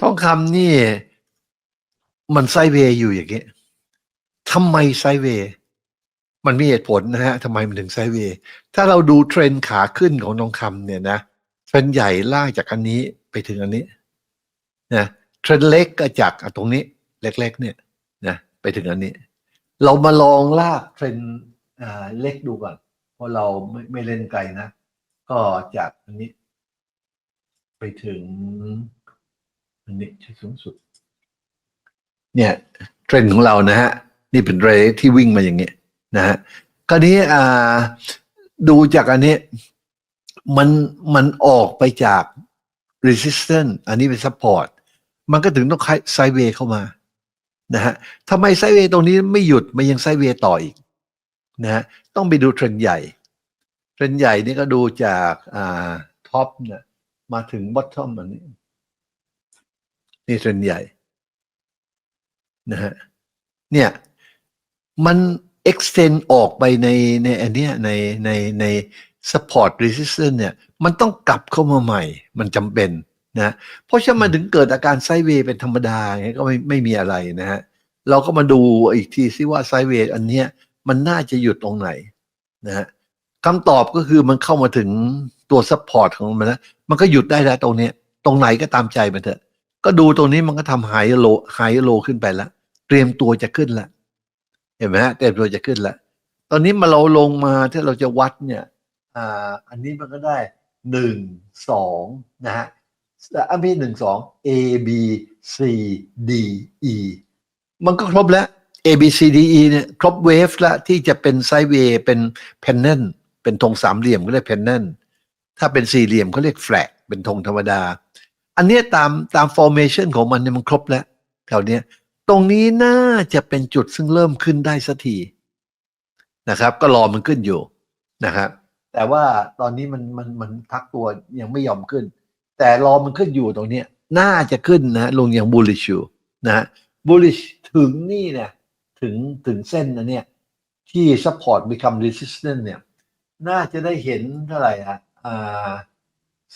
ทองคำนี่ มันไซเวย์อยู่อย่างเงี้ยทำไมไซเวย์มันมีเหตุผลนะฮะทำไมมันถึงไซเวย์ถ้าเราดูเทรนด์ขาขึ้นของทองคำเนี่ยนะเทรนใหญ่ลากจากอันนี้ไปถึงอันนี้นะเทรนเล็กก็จากตรงนี้ เล็ก ๆ เนี่ยนะไปถึงอันนี้ เรามาลองลากเทรนเล็กดูก่อนเพราะเราไม่ไม่เล่นไกลนะ ก็จากอันนี้ ไปถึง อันนี้ที่สูงสุด เนี่ยเทรนด์ของเรานะฮะ นี่เป็นเรทที่วิ่งมาอย่างเงี้ยนะฮะคราวนี้อ่าดูจากอันนี้ มันมันออกไปจาก resistance อันนี้เป็น support มันก็ถึงต้องไซเวย์เข้ามานะฮะทำไมไซเวย์ตรงนี้ไม่หยุดมันยังไซเวย์ต่ออีกนะฮะต้องไปดูเทรนใหญ่ เทรนใหญ่นี่ก็ดูจากอ่าท็อปเนี่ยมาถึงบอททอมอันนี้ นี่เทรนใหญ่นะฮะเนี่ยมัน extend ออกไปในในอันเนี้ยในในใน support resistance เนี่ยมันต้องกลับเข้ามาใหม่ มันจำเป็นนะเพราะฉะนั้นมันถึงเกิดอาการไซเวย์เป็นธรรมดาอย่างเงี้ยก็ไม่ไม่มีอะไรนะฮะเราก็มาดูอีกทีซิว่าไซเวย์อันเนี้ยมันน่าจะหยุดตรงไหนนะฮะคำตอบก็คือมันเข้ามาถึงตัว support ของมันแล้วมันก็หยุดได้แล้วตรงเนี้ยตรงไหนก็ตามใจมันเถอะ ก็ดูตรงนี้มันก็ทำไฮโลไฮโลขึ้นไปแล้ว เตรียมตัวจะขึ้นแล้วเห็นไหมฮะเตรียมตัวจะขึ้นแล้ว ตอนนี้มาเราลงมาถ้าเราจะวัดเนี่ยอ่าอันนี้มันก็ได้หนึ่งสองนะฮะอันนี้หนึ่งสอง A B C D E มันก็ครบแล้ว A B C D E เนี่ยครบเวฟแล้วที่จะเป็นไซด์เวย์เป็นเพนเนนเป็นธงสามเหลี่ยมก็เรียกเพนเนนถ้าเป็นสี่เหลี่ยมเขาเรียกแฟลกเป็นธงธรรมดา อันเนี้ยตามตาม formation ของมันเนี่ยมันครบแล้วแถวเนี้ยตรงนี้น่าจะเป็นจุดซึ่งเริ่มขึ้นได้สักทีนะครับ ก็รอมันขึ้นอยู่นะครับแต่ว่าตอนนี้มันมันมันพักตัวยังไม่ยอมขึ้น แต่รอมันขึ้นอยู่ตรงเนี้ยน่าจะขึ้นนะลงอย่าง bullish อยู่นะ bullish ถึงนี่เนี่ยถึงถึงเส้นนะเนี่ยที่ support become resistance เนี่ย น่าจะได้เห็นเท่าไหร่อะอ่า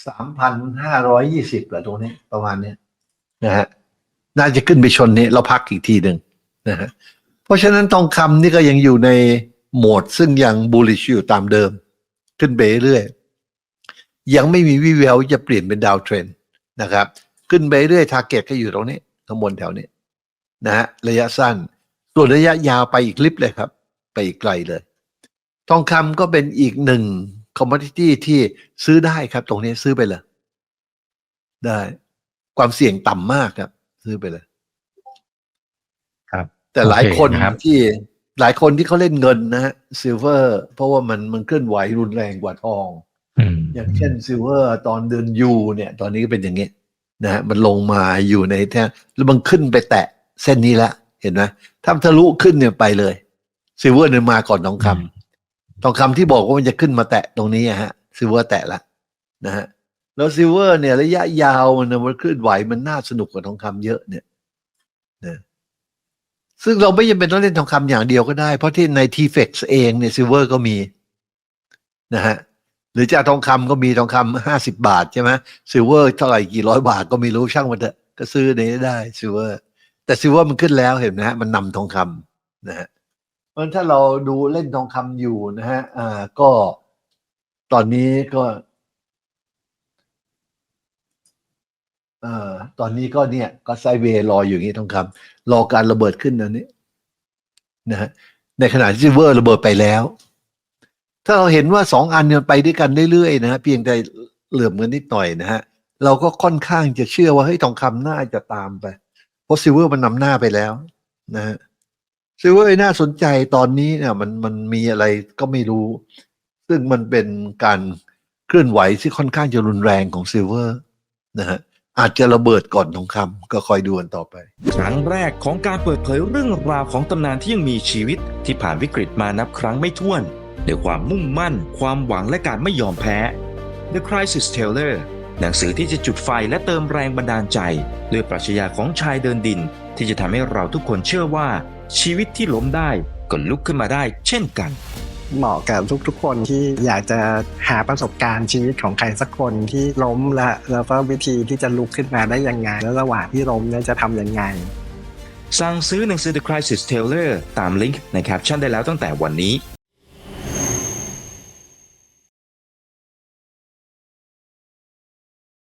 สามพันห้าร้อยยี่สิบเหรอตรงนี้ประมาณเนี้ยนะฮะน่าจะขึ้นไปชนนี้แล้วพักอีกทีหนึ่งนะฮะเพราะฉะนั้นทองคำนี่ก็ยังอยู่ในโหมดซึ่งยัง bullish อยู่ตามเดิม ขึ้นไปเรื่อยยังไม่มีวิแววจะเปลี่ยนเป็นดาวเทรนนะครับ ขึ้นไปเรื่อยทาร์เก็ตก็อยู่ตรงนี้ข้างบนแถวนี้นะฮะระยะสั้น ส่วนระยะยาวไปอีกลิฟต์เลยครับ ไปอีกไกลเลย ทองคำก็เป็นอีกหนึ่ง คอมม o ดิตี้ที่ซื้อได้ครับ ตรงนี้ซื้อไปเลย ได้ ความเสี่ยงต่ำมากครับ ซื้อไปเลย ครับ แต่หลายโอเคคนนะครับที่หลายคนที่เขาเล่นเงินนะฮะซิลเวอร์เพราะว่ามันมันเคลื่อนไหวรุนแรงกว่าทองอืมอย่างเช่นซิลเวอร์ตอนเดือนยูเนี่ย ตอนนี้ก็เป็นอย่างนี้นะฮะมันลงมาอยู่ในแท่แล้วมันขึ้นไปแตะเส้นนี้ละเห็นไหมถ้ามันทะลุขึ้นเนี่ยไปเลยซิลเวอร์เนี่ยมาก่อนทองคำ ทองคำที่บอกว่ามันจะขึ้นมาแตะตรงนี้ฮะซิลเวอร์แตะละนะฮะแล้วซิลเวอร์เนี่ยระยะยาวมันมันเคลื่อนไหวมันน่าสนุกกว่าทองคำเยอะเนี่ยนะซึ่งเราไม่จำเป็นต้องเล่นทองคำอย่างเดียวก็ได้ เพราะที่ใน t f e x เองเนี่ยซิลเวอร์ก็มีนะฮะหรือจะทองคำก็มีทองคำห้าสิบาทใช่ไหมซิลเวอร์เท่าไหร่กี่ร้อยบาทก็ไม่รู้ช่างมันเถอะก็ซื้อในนี้ได้ซิลเวอร์แต่ซิลเวอร์มันขึ้นแล้วเห็นไหมฮะมันนำทองคำนะฮะ ราะถ้าเราดูเล่นทองคำอยู่นะฮะอ่าก็ตอนนี้ก็เอ่อตอนนี้ก็เนี่ยก็ไซเวย์รออยู่อย่างนี้ทองคำรอการระเบิดขึ้นอันนี้นะฮะในขณะที่ซิลเวอร์ระเบิดไปแล้ว ถ้าเราเห็นว่าสองอันเนี่ยไปด้วยกันเรื่อยๆนะฮะเพียงแต่เหลื่อมกันนิดหน่อยนะฮะเราก็ค่อนข้างจะเชื่อว่าเฮ้ยทองคำน่าจะตามไปเพราะซิลเวอร์มันนำหน้าไปแล้วนะฮะ ซิลเวอร์น่าสนใจตอนนี้เนี่ยมันมันมีอะไรก็ไม่รู้ ซึ่งมันเป็นการเคลื่อนไหวที่ค่อนข้างจะรุนแรงของซิลเวอร์นะฮะอาจจะระเบิดก่อนทองคำก็คอยดูกันต่อไป ครั้งแรกของการเปิดเผยเรื่องราวของตำนานที่ยังมีชีวิตที่ผ่านวิกฤตมานับครั้งไม่ถ้วนด้วยความมุ่งมั่น ความหวังและการไม่ยอมแพ้ The Crisis Teller หนังสือที่จะจุดไฟและเติมแรงบันดาลใจ ด้วยปรัชญาของชายเดินดิน ที่จะทำให้เราทุกคนเชื่อว่า ชีวิตที่ล้มได้ก็ลุกขึ้นมาได้เช่นกัน เหมาะกับทุกๆคนที่อยากจะหาประสบการณ์ชีวิตของใครสักคนที่ล้มและแล้วก็วิธีที่จะลุกขึ้นมาได้ยังไง แล้วระหว่างที่ล้มเนี่ยจะทำยังไง สั่งซื้อหนังสือ The Crisis Teller ตามลิงก์ในแคปชั่นได้แล้วตั้งแต่วันนี้